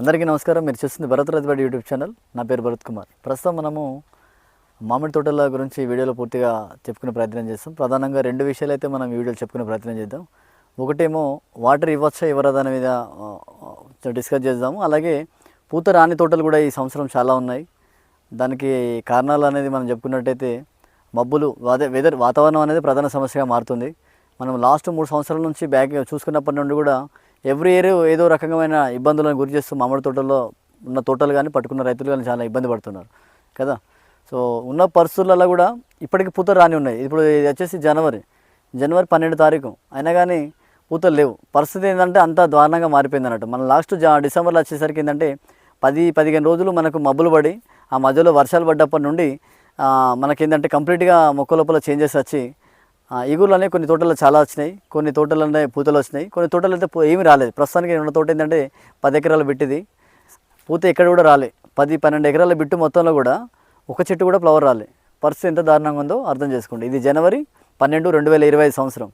అందరికీ నమస్కారం. మీరు చూస్తుంది భరత్ రథవాడి యూట్యూబ్ ఛానల్. నా పేరు భరత్ కుమార్. ప్రస్తుతం మనము మామిడి తోటల గురించి వీడియోలో పూర్తిగా చెప్పుకునే ప్రయత్నం చేస్తాం. ప్రధానంగా రెండు విషయాలు అయితే మనం వీడియోలో చెప్పుకునే ప్రయత్నం చేద్దాం. ఒకటేమో వాటర్ ఇవ్వచ్చా ఇవ్వరాదా అనే మీద డిస్కస్ చేద్దాము. అలాగే పూత రాని తోటలు కూడా ఈ సంవత్సరం చాలా ఉన్నాయి. దానికి కారణాలు అనేది మనం చెప్పుకున్నట్టయితే మబ్బులు అదే వెదర్ వాతావరణం అనేది ప్రధాన సమస్యగా మారుతుంది. మనం లాస్ట్ మూడు సంవత్సరాల నుంచి బ్యాక్ చూసుకున్నప్పటి నుండి కూడా ఎవ్రీ ఇయర్ ఏదో రకమైన ఇబ్బందులను గురి చేస్తూ మామిడి తోటల్లో ఉన్న తోటలు కానీ పట్టుకున్న రైతులు కానీ చాలా ఇబ్బంది పడుతున్నారు. కదా? సో ఉన్న పరిస్థితులలో కూడా ఇప్పటికీ పూత రాని ఉన్నాయి. ఇప్పుడు ఇది వచ్చేసి జనవరి. జనవరి పన్నెండు తారీఖు. అయినా కానీ పూతలు లేవు. పరిస్థితి ఏంటంటే అంత దారుణంగా మారిపోయింది అన్నట్టు. మన లాస్ట్ జా డిసెంబర్లో వచ్చేసరికి ఏంటంటే పది పదిహేను రోజులు మనకు మబ్బులు పడి ఆ మధ్యలో వర్షాలు పడ్డప్పటి నుండి మనకి మనకేంటంటే కంప్లీట్గా మొక్క లోపల చేంజెస్ వచ్చి ఆ, కొన్ని తోటలు చాలా వచ్చినాయి. కొన్ని తోటలు అంటే పూతలు వచ్చినాయి. కొన్ని తోటలు అయితే ఏమీ రాలేదు. ప్రస్తుతానికి ఉన్న తోట ఏంటంటే పది ఎకరాల పెట్టింది. పూత ఎక్కడ కూడా రాలే. పది పన్నెండు ఎకరాల బిట్టు మొత్తంలో కూడా ఒక చెట్టు కూడా ఫ్లవర్ రాలే. పరిస్థితి ఎంత దారుణంగా ఉందో అర్థం చేసుకోండి. ఇది జనవరి పన్నెండు రెండు వేల ఇరవై ఐదు సంవత్సరం.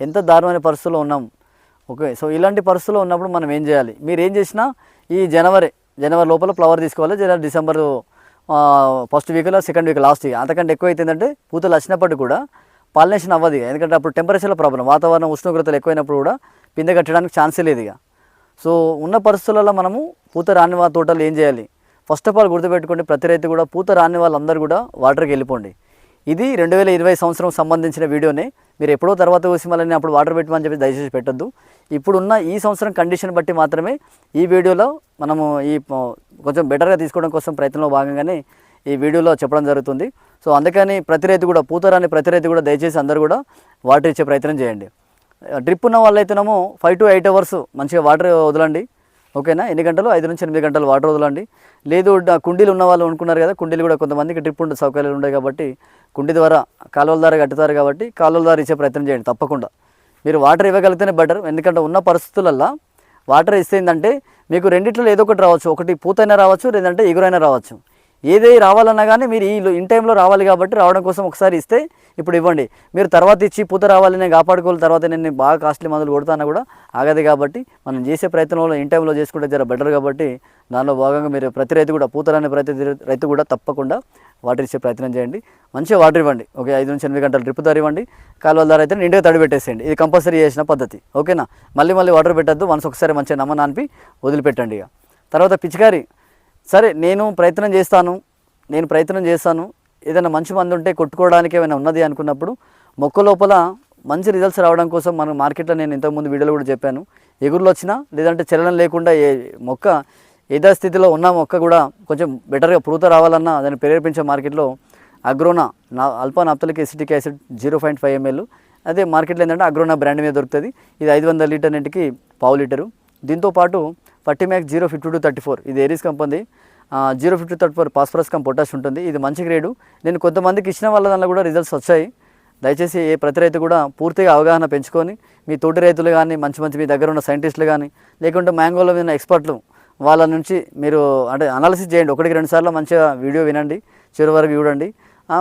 ఎంత దారుణమైన పరిస్థితుల్లో ఉన్నాం. ఓకే సో ఇలాంటి పరిస్థితుల్లో ఉన్నప్పుడు మనం ఏం చేయాలి? మీరు ఏం చేసినా ఈ జనవరి జనవరి లోపల ఫ్లవర్ తీసుకోవాలి. జనవరి డిసెంబర్ ఫస్ట్ వీక్లో సెకండ్ వీక్ లాస్ట్ వీక్. అంతకంటే ఎక్కువ అవుతుందంటే పూతలు వచ్చినప్పటికీ కూడా పాలినేషన్ అవ్వదు ఇక. ఎందుకంటే అప్పుడు టెంపరేచర్లో ప్రాబ్లం వాతావరణం ఉష్ణోగ్రతలు ఎక్కువైనప్పుడు కూడా పిందె కట్టడానికి ఛాన్సే లేదు ఇక. సో ఉన్న పరిస్థితులలో మనము పూత రాని వాళ్ళ తోటలు ఏం చేయాలి? ఫస్ట్ ఆఫ్ ఆల్ గుర్తుపెట్టుకోండి ప్రతి రైతు కూడా పూత రాని వాళ్ళందరూ కూడా వాటర్కి వెళ్ళిపోండి. ఇది రెండు వేల ఇరవై సంవత్సరం సంబంధించిన వీడియోనే. మీరు ఎప్పుడో తర్వాత చూసి మళ్ళీ నేను అప్పుడు వాటర్ పెట్టమని చెప్పి దయచేసి పెట్టద్దు. ఇప్పుడున్న ఈ సంవత్సరం కండిషన్ బట్టి మాత్రమే ఈ వీడియోలో మనము ఈ కొంచెం బెటర్గా తీసుకోవడం కోసం ప్రయత్నంలో భాగంగానే ఈ వీడియోలో చెప్పడం జరుగుతుంది. సో అందుకని ప్రతి రైతు కూడా పూతరాని ప్రతి రైతు కూడా దయచేసి అందరూ కూడా వాటర్ ఇచ్చే ప్రయత్నం చేయండి. డ్రిప్ ఉన్న వాళ్ళైతేనేమో ఫైవ్ టు ఎయిట్ అవర్స్ మంచిగా వాటర్ వదలండి. ఓకేనా? ఎన్ని గంటలు? ఐదు నుంచి ఎనిమిది గంటలు వాటర్ వదలండి. లేదు కుండీలు ఉన్న వాళ్ళు అనుకున్నారు కదా కుండీలు కూడా కొంతమందికి డ్రిప్ ఉండే సౌకర్యాలు ఉండవు కాబట్టి కుండీ ద్వారా కాలువల ద్వారా కట్టుతారు కాబట్టి కాలువల ద్వారా ఇచ్చే ప్రయత్నం చేయండి తప్పకుండా. మీరు వాటర్ ఇవ్వగలిగితేనే బెటర్. ఎందుకంటే ఉన్న పరిస్థితులల్లో వాటర్ ఇస్తే ఏంటంటే మీకు రెండిట్లో ఏదో ఒకటి రావచ్చు. ఒకటి పూతైనా రావచ్చు లేదంటే ఎగురైనా రావచ్చు. ఏదే రావాలన్నా కానీ మీరు ఈ ఇన్ టైంలో రావాలి కాబట్టి రావడం కోసం ఒకసారి ఇస్తే ఇప్పుడు ఇవ్వండి. మీరు తర్వాత ఇచ్చి పూత రావాలి నేను కాపాడుకోవాలి తర్వాత నేను బాగా కాస్ట్లీ మందులు కొడతాను కూడా ఆగదు కాబట్టి మనం చేసే ప్రయత్నంలో ఇన్ టైంలో చేసుకుంటే జర బెటర్ కాబట్టి దానిలో భాగంగా మీరు ప్రతి రైతు కూడా పూతలనే ప్రతి రైతు కూడా తప్పకుండా వాటర్ ఇచ్చే ప్రయత్నం చేయండి. మంచిగా వాటర్ ఇవ్వండి. ఓకే ఐదు నుంచి ఎనిమిది గంటలు డ్రిప్ ధర ఇవ్వండి. కాలువల ధర అయితే నిండుగా తడి పెట్టేసేయండి. ఇది కంపల్సరీ చేసిన పద్ధతి. ఓకేనా? మళ్ళీ మళ్ళీ వాటర్ పెట్టద్దు. మనసు ఒకసారి మంచిగా నమ్మ నానిపి వదిలిపెట్టండి ఇక. తర్వాత పిచికారి సరే నేను ప్రయత్నం చేస్తాను. నేను ప్రయత్నం చేస్తాను. ఏదైనా మంచి మందు ఉంటే కొట్టుకోవడానికి ఏమైనా ఉన్నది అనుకున్నప్పుడు మొక్క లోపల మంచి రిజల్ట్స్ రావడం కోసం మనం మార్కెట్లో నేను ఇంతకుముందు వీడియోలో కూడా చెప్పాను. ఎగురులు వచ్చినా లేదంటే చలనం లేకుండా ఏ మొక్క ఏదో స్థితిలో ఉన్న మొక్క కూడా కొంచెం బెటర్గా పూత రావాలన్నా దాన్ని ప్రేరేపించే మార్కెట్లో అగ్రోనా నా alpha acetic acid zero point five ML అదే మార్కెట్లో ఏంటంటే అగ్రోనా బ్రాండ్ మీద దొరుకుతుంది. ఇది ఐదు వందల లీటర్ ఇంటికి పావు లీటరు. దీంతో పాటు Ferti Max zero fifty two thirty four. ఇది Aries company zero fifty thirty four phosphorus cum potash ఉంటుంది. ఇది మంచి గ్రేడు. నేను కొంతమందికి ఇచ్చిన వాళ్ళ దానిలో కూడా రిజల్ట్స్ వచ్చాయి. దయచేసి ఏ ప్రతి రైతు కూడా పూర్తిగా అవగాహన పెంచుకొని మీ తోటి రైతులు కానీ మంచి మంచి మీ దగ్గర ఉన్న సైంటిస్టులు కానీ లేకుంటే మ్యాంగోలో ఉన్న ఎక్స్పర్ట్లు వాళ్ళ నుంచి మీరు అంటే అనాలిసిస్ చేయండి. ఒకటికి రెండు సార్లు మంచిగా వీడియో వినండి. చివరి వరకు చూడండి.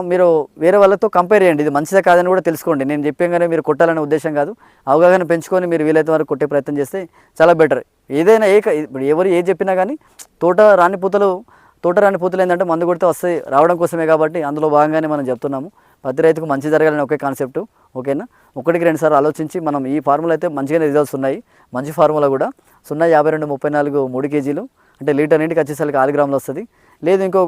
మీరు వేరే వాళ్ళతో కంపేర్ చేయండి. ఇది మంచిదే కాదని కూడా తెలుసుకోండి. నేను చెప్పేగానే మీరు కొట్టాలనే ఉద్దేశం కాదు. అవగాహన పెంచుకొని మీరు వీలైతే వరకు కొట్టే ప్రయత్నం చేస్తే చాలా బెటర్ ఏదైనా ఏ ఇప్పుడు ఎవరు ఏ చెప్పినా కానీ తోట రాని పూతలు తోట రాని పూతలు ఏంటంటే మందు కొడితే వస్తాయి రావడం కోసమే కాబట్టి అందులో భాగంగానే మనం చెప్తున్నాము. ప్రతి రైతుకు మంచి జరగాలని ఒకే కాన్సెప్ట్ ఓకేనా? ఒకటికి రెండు సార్లు ఆలోచించి మనం ఈ ఫార్ములా అయితే మంచిగానే రిజల్ట్స్ ఉన్నాయి. మంచి ఫార్ములా కూడా సున్నా యాభై రెండు ముప్పై నాలుగు మూడు కేజీలు అంటే లీటర్ నీటికి వచ్చేసరికి ఆరు గ్రాములు వస్తుంది. లేదు ఇంకో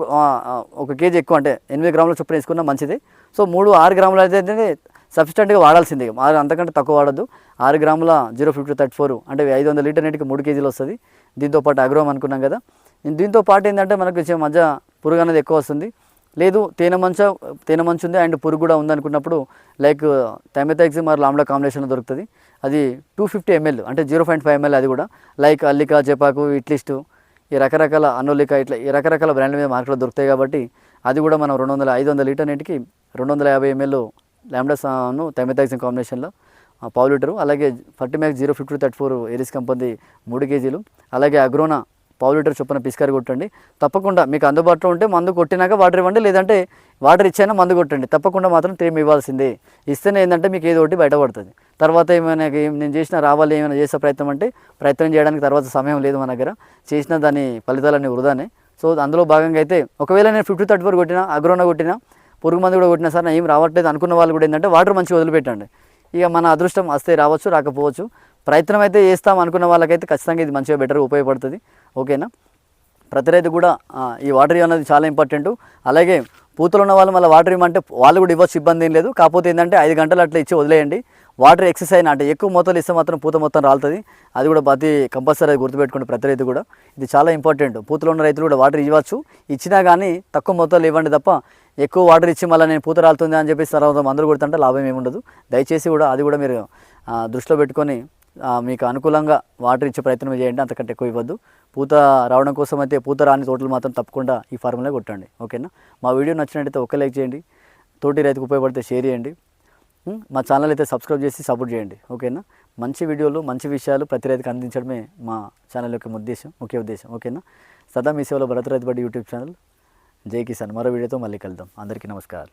ఒక కేజీ ఎక్కువ అంటే ఎనిమిది గ్రాముల చొప్పున వేసుకున్నా మంచిది. సో మూడు ఆరు గ్రాములు అయితే సఫిషియెంట్గా వాడాల్సిందే. ఆరు అంతకంటే తక్కువ వాడద్దు. ఆరు గ్రాముల జీరో ఫిఫ్టీ థర్టీ ఫోర్ అంటే ఐదు వందల లీటర్ నీటికి మూడు కేజీలు వస్తుంది. దీంతో పాటు అగ్రోమ్ అనుకున్నాం కదా. దీంతో పాటు ఏంటంటే మనకు వచ్చే మధ్య పురుగు అనేది ఎక్కువ వస్తుంది. లేదు తేనె మంచ తేనె మంచు ఉంది అండ్ పురుగు కూడా ఉంది అనుకున్నప్పుడు లైక్ థైమెథాక్సిమ్ ఆర్ లాంబ్డా కాంబినేషన్లో దొరుకుతుంది. అది టూ ఫిఫ్టీ ఎంఎల్ అంటే జీరో పాయింట్ ఫైవ్ ఎంఎల్ అది కూడా. లైక్ అల్లిక జపాకు ఇట్లిస్టు ఈ రకరకాల అన్నోలిక ఇట్లా ఈ రకరకాల బ్రాండ్ల మీద మార్కెట్లో దొరుకుతాయి కాబట్టి అది కూడా మనం రెండు వందల ఐదు వందల లీటర్ నీటికి రెండు వందల యాభై ఎంఎల్ ల్యాంబ్డాను థెమెథాక్సిన్ కాంబినేషన్లో పావు లీటరు. అలాగే Ferti Max zero fifty thirty four Aries company మూడు కేజీలు. అలాగే అగ్రోనా పావు లీటర్ చొప్పున పిసికారి కొట్టండి. తప్పకుండా మీకు అందుబాటులో ఉంటే మందు కొట్టినాక వాటర్ ఇవ్వండి. లేదంటే వాటర్ ఇచ్చైనా మందు కొట్టండి. తప్పకుండా మాత్రం తేమ ఇవ్వాల్సిందే. ఇస్తేనే ఏంటంటే మీకు ఏదో ఒకటి బయటపడుతుంది. తర్వాత ఏమైనా నేను చేసిన రావాలి ఏమైనా చేసే ప్రయత్నం అంటే ప్రయత్నం చేయడానికి తర్వాత సమయం లేదు మన దగ్గర. చేసిన దాని ఫలితాలన్నీ వృధానే. సో అందులో భాగంగా అయితే ఒకవేళ నేను ఫిఫ్టీ థర్టీ ఫోర్ కొట్టినా అగ్రోన కొట్టినా పురుగు మందు కూడా కొట్టినా సరే ఏం రావట్లేదు అనుకున్న వాళ్ళు కూడా ఏంటంటే వాటర్ మంచిగా వదిలిపెట్టండి. ఇక మన అదృష్టం వస్తే రావచ్చు రాకపోవచ్చు. ప్రయత్నం అయితే చేస్తాం అనుకున్న వాళ్ళకైతే ఖచ్చితంగా ఇది మంచిగా బెటర్ ఉపయోగపడుతుంది. ఓకేనా ప్రతి రైతు కూడా ఈ వాటర్ అనేది చాలా ఇంపార్టెంట్ అలాగే పూతలు ఉన్న వాళ్ళు మళ్ళీ వాటర్ ఇవ్వమంటే వాళ్ళు కూడా ఇవ్వచ్చు ఇబ్బంది ఏం లేదు. కాకపోతే ఏంటంటే ఐదు గంటలు అట్లా ఇచ్చి వదిలేయండి. వాటర్ ఎక్సర్సైజ్ అంటే ఎక్కువ మొత్తాలు ఇస్తే మాత్రం పూత మొత్తం రాలుతుంది. అది కూడా ప్రతి కంపల్సరీ అది గుర్తుపెట్టుకుంటే ప్రతి రైతు కూడా. ఇది చాలా ఇంపార్టెంట్ పూతలు ఉన్న రైతులు కూడా వాటర్ ఇవ్వచ్చు. ఇచ్చినా కానీ తక్కువ మొత్తాలు ఇవ్వండి తప్ప ఎక్కువ వాటర్ ఇచ్చి మళ్ళీ నేను పూత రాలుతుంది అని చెప్పేసి తర్వాత మందులు కొడుతుంటే లాభం ఏమి ఉండదు. దయచేసి కూడా అది కూడా మీరు దృష్టిలో పెట్టుకొని మీకు అనుకూలంగా వాటర్ ఇచ్చే ప్రయత్నం చేయండి అంతకంటే ఎక్కువ ఇవ్వద్దు. పూత రావడం కోసం అయితే పూత రాని తోటలు మాత్రం తప్పకుండా ఈ ఫార్ములా కొట్టండి ఓకేనా? మా వీడియో నచ్చినట్టయితే ఒక లైక్ చేయండి తోటి రైతుకు ఉపయోగపడితే షేర్ చేయండి మా ఛానల్ అయితే సబ్స్క్రైబ్ చేసి సపోర్ట్ చేయండి ఓకేనా? మంచి వీడియోలు మంచి విషయాలు ప్రతి రైతుకు అందించడమే మా ఛానల్ యొక్క ఉద్దేశం ముఖ్య ఉద్దేశం ఓకేనా? సదా మీ సేవలో భరత రైతు బడి యూట్యూబ్ ఛానల్. జై కిసాన్. మరో వీడియోతో మళ్ళీ కలుద్దాం. అందరికీ నమస్కారం